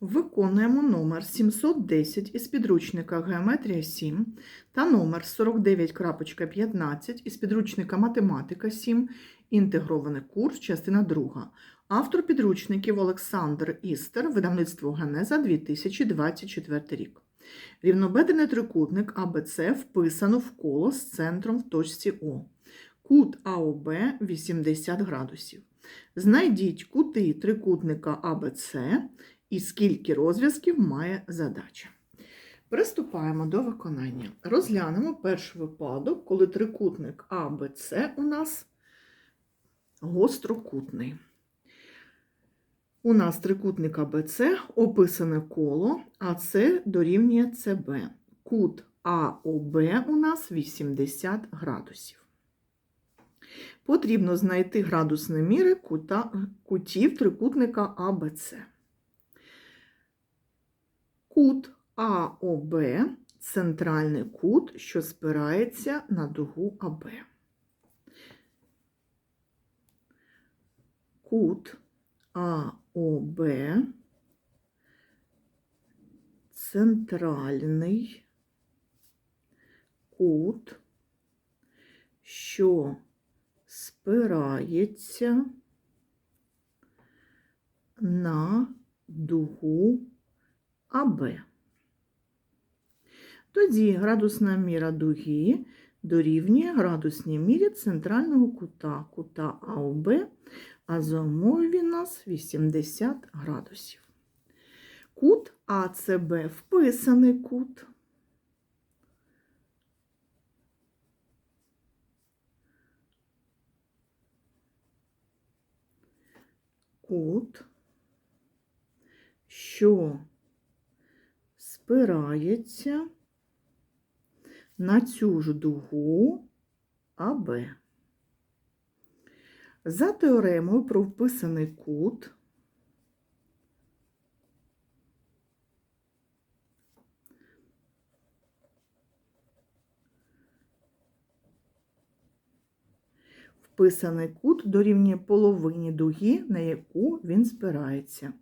Виконуємо номер 710 із підручника Геометрія 7 та номер 49.15 із підручника Математика 7, інтегрований курс, частина 2. Автор підручників Олександр Істер, видавництво Генеза 2024 рік. Рівнобедрений трикутник АБЦ вписано в коло з центром в точці О. Кут АОБ 80 градусів. Знайдіть кути трикутника АБЦ і скільки розв'язків має задача. Приступаємо до виконання. Розглянемо перший випадок, коли трикутник АБЦ у нас гострокутний. У нас трикутник АБЦ описане коло, а це дорівнює СБ. Кут АОБ у нас 80 градусів. Потрібно знайти градусні міри кута, кутів трикутника АБЦ. Кут АОБ центральний кут, що спирається на дугу АБ. Кут АОБ центральний кут, що спирається на дугу АБ. Тоді градусна міра дуги дорівнює градусній мірі центрального кута, кута АОБ, а за умовою він нас 80 градусів. Кут АЦБ вписаний кут. Кут, що спирається на цю ж дугу АБ. За теоремою про вписаний кут вписаний кут дорівнює половині дуги, на яку він спирається.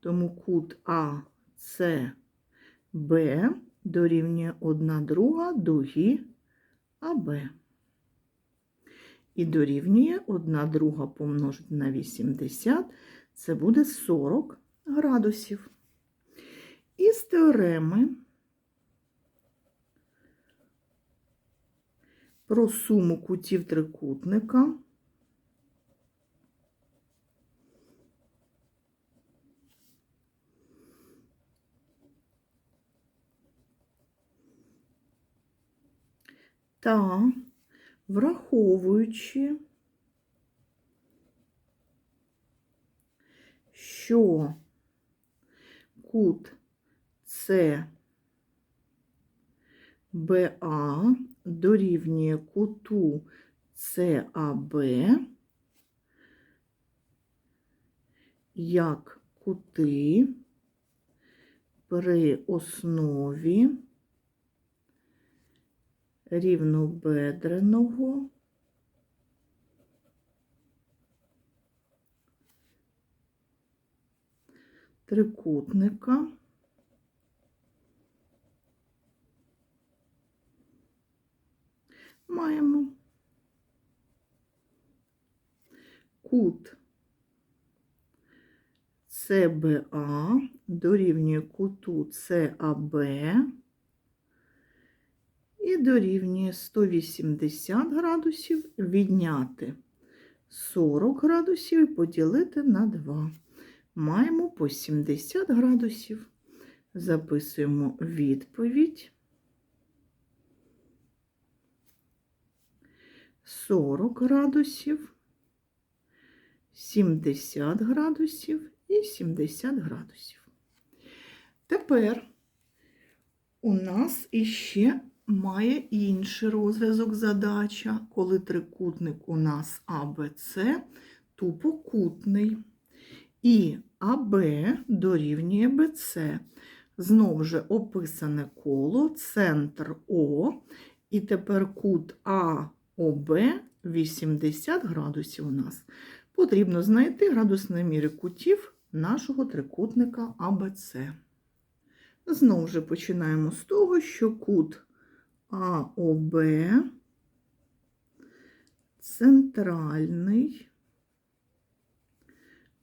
Тому кут АСБ дорівнює 1 друга дуги АБ. І дорівнює 1 друга помножити на 80, це буде 40 градусів. Із теореми про суму кутів трикутника та враховуючи, що кут С БА дорівнює куту САБ як кути при основі рівнобедреного. Трикутника. Маємо. Кут СБА дорівнює куту САБ і дорівнює 180 градусів відняти 40 градусів і поділити на 2. Маємо по 70 градусів. Записуємо відповідь. 40 градусів, 70 градусів і 70 градусів. Тепер у нас іще має інший розв'язок задача, коли трикутник у нас АБЦ тупокутний. І АБ дорівнює БЦ. Знову ж описане коло, центр О, і тепер кут АОБ 80 градусів у нас. Потрібно знайти градусні міри кутів нашого трикутника АБЦ. Знову ж починаємо з того, що кут АОБ центральний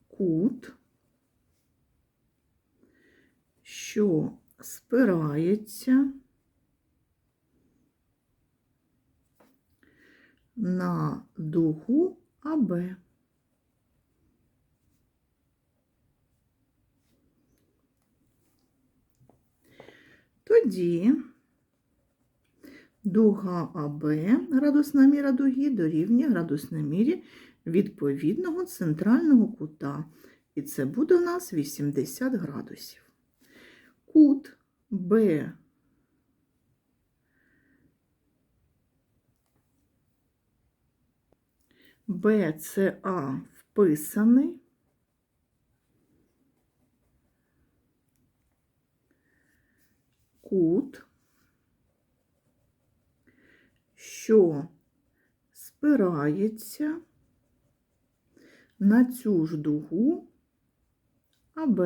кут, що спирається на дугу АБ. Тоді дуга АБ, градусна міра дуги, дорівнює градусній мірі відповідного центрального кута. І це буде у нас 80 градусів. Кут Б БЦА вписаний. Кут, що спирається на цю ж дугу АБ.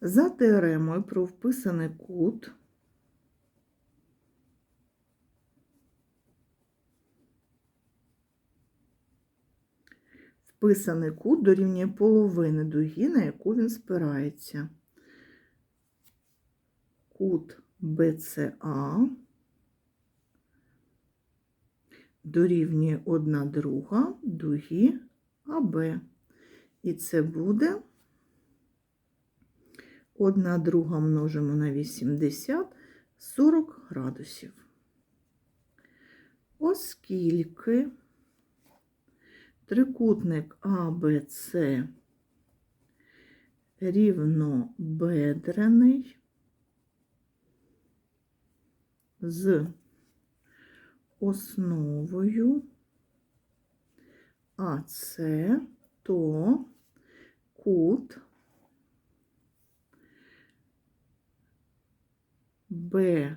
За теоремою про вписаний кут вписаний кут дорівнює половини дуги, на яку він спирається. Кут БЦА дорівнює 1 друга дуги АБ. І це буде 1 друга множимо на 80 40 градусів. Оскільки трикутник АБЦ рівнобедрений з основою АЦ, то кут БЦА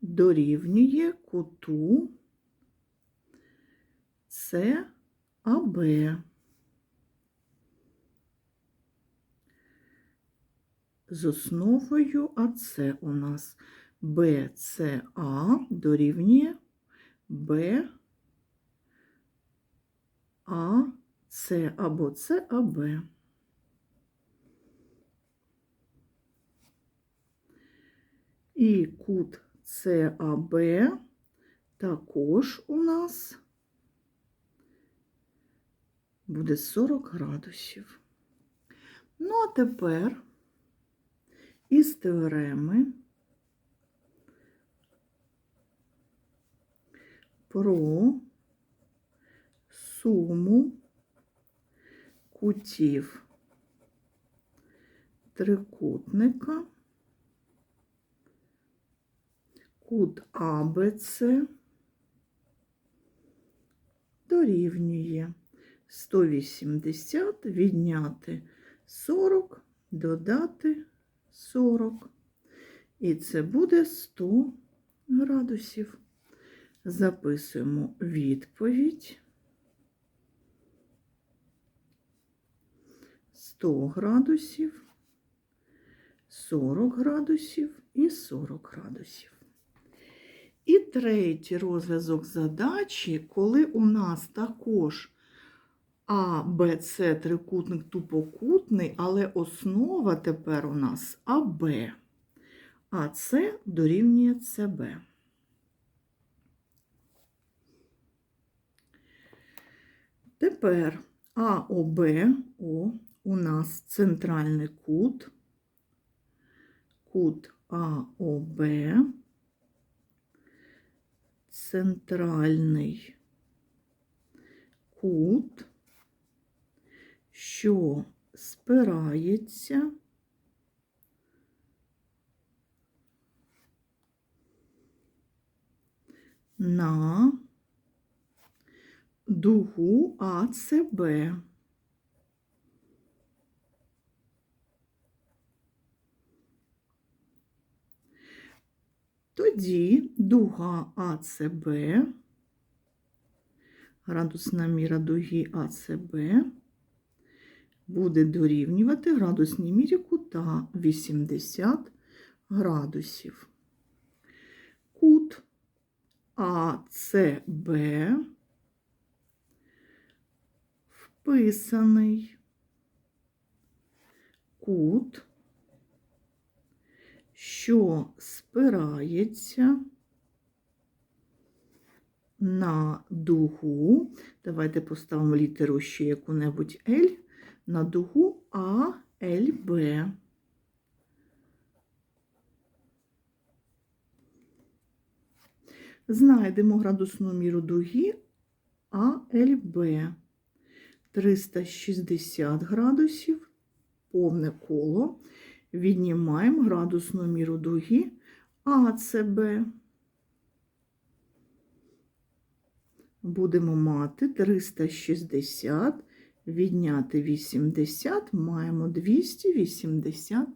дорівнює куту САБ. З основою АЦ у нас БЦА дорівнює БАЦ або ЦАБ. І кут САБ також у нас буде 40 градусів. Ну, а тепер із теореми про суму кутів трикутника, кут АБЦ дорівнює 180 відняти 40, додати 40. І це буде 100 градусів. Записуємо відповідь. 100 градусів, 40 градусів і 40 градусів. І третій розв'язок задачі, коли у нас також А, Б, С трикутник тупокутний, але основа тепер у нас АБ, а С дорівнює СБ. Тепер АОБ О, у нас центральний кут, кут АОБ, центральний кут, що спирається на дугу АЦБ. Тоді дуга АЦБ Градусна міра дуги АЦБ буде дорівнювати градусній мірі кута 80 градусів. Кут АЦБ вписаний кут, що спирається на дугу. Давайте поставимо літеру ще яку-небудь L на дугу АЛБ. Знайдемо градусну міру дуги АЛБ. 360 градусів, повне коло. Віднімаємо градусну міру дуги АЦБ. Будемо мати 360, відняти 80, маємо 280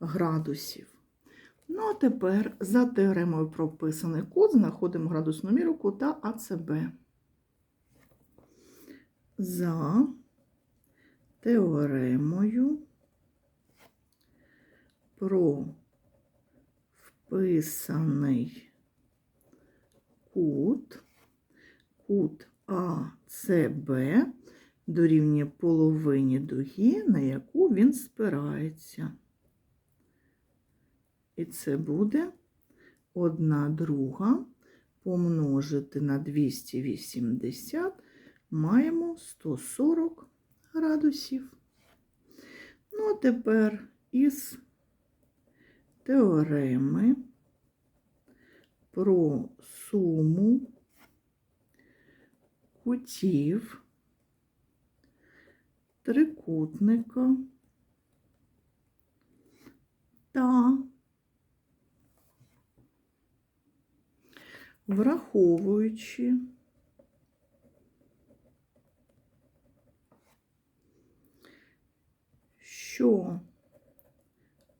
градусів. Ну, а тепер за теоремою прописаний кут знаходимо градусну міру кута АЦБ. За теоремою про вписаний кут, кут АЦБ дорівнює половині дуги, на яку він спирається. І це буде 1 друга помножити на 280, маємо 140 градусів. Ну, а тепер із теореми про суму кутів трикутника. Та. Враховуючи що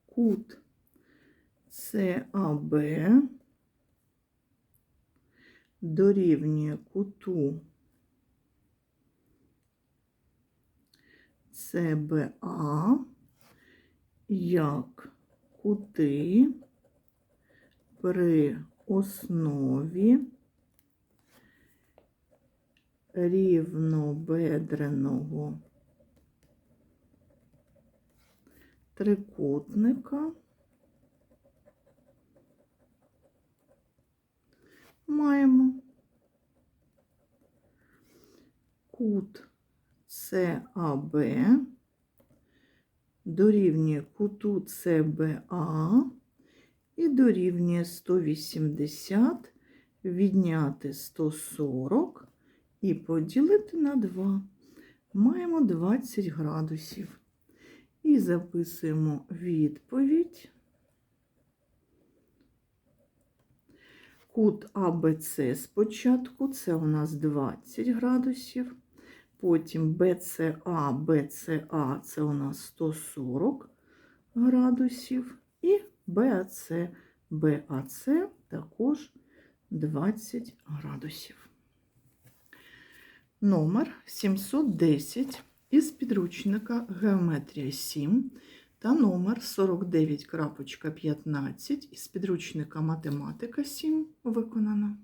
кут САБ дорівнює куту СБА як кути при основі рівнобедреного трикутника маємо. Кут САБ дорівнює куту СБА і дорівнює 180 відняти 140 і поділити на 2. Маємо 20 градусів. І записуємо відповідь. Кут АБЦ спочатку, це у нас 20 градусів. Потім БЦА, БЦА це у нас 140 градусів. І БАЦ, БАЦ також 20 градусів. Номер 710 із підручника Геометрія 7 та номер 49.15 із підручника Математика 7 виконано.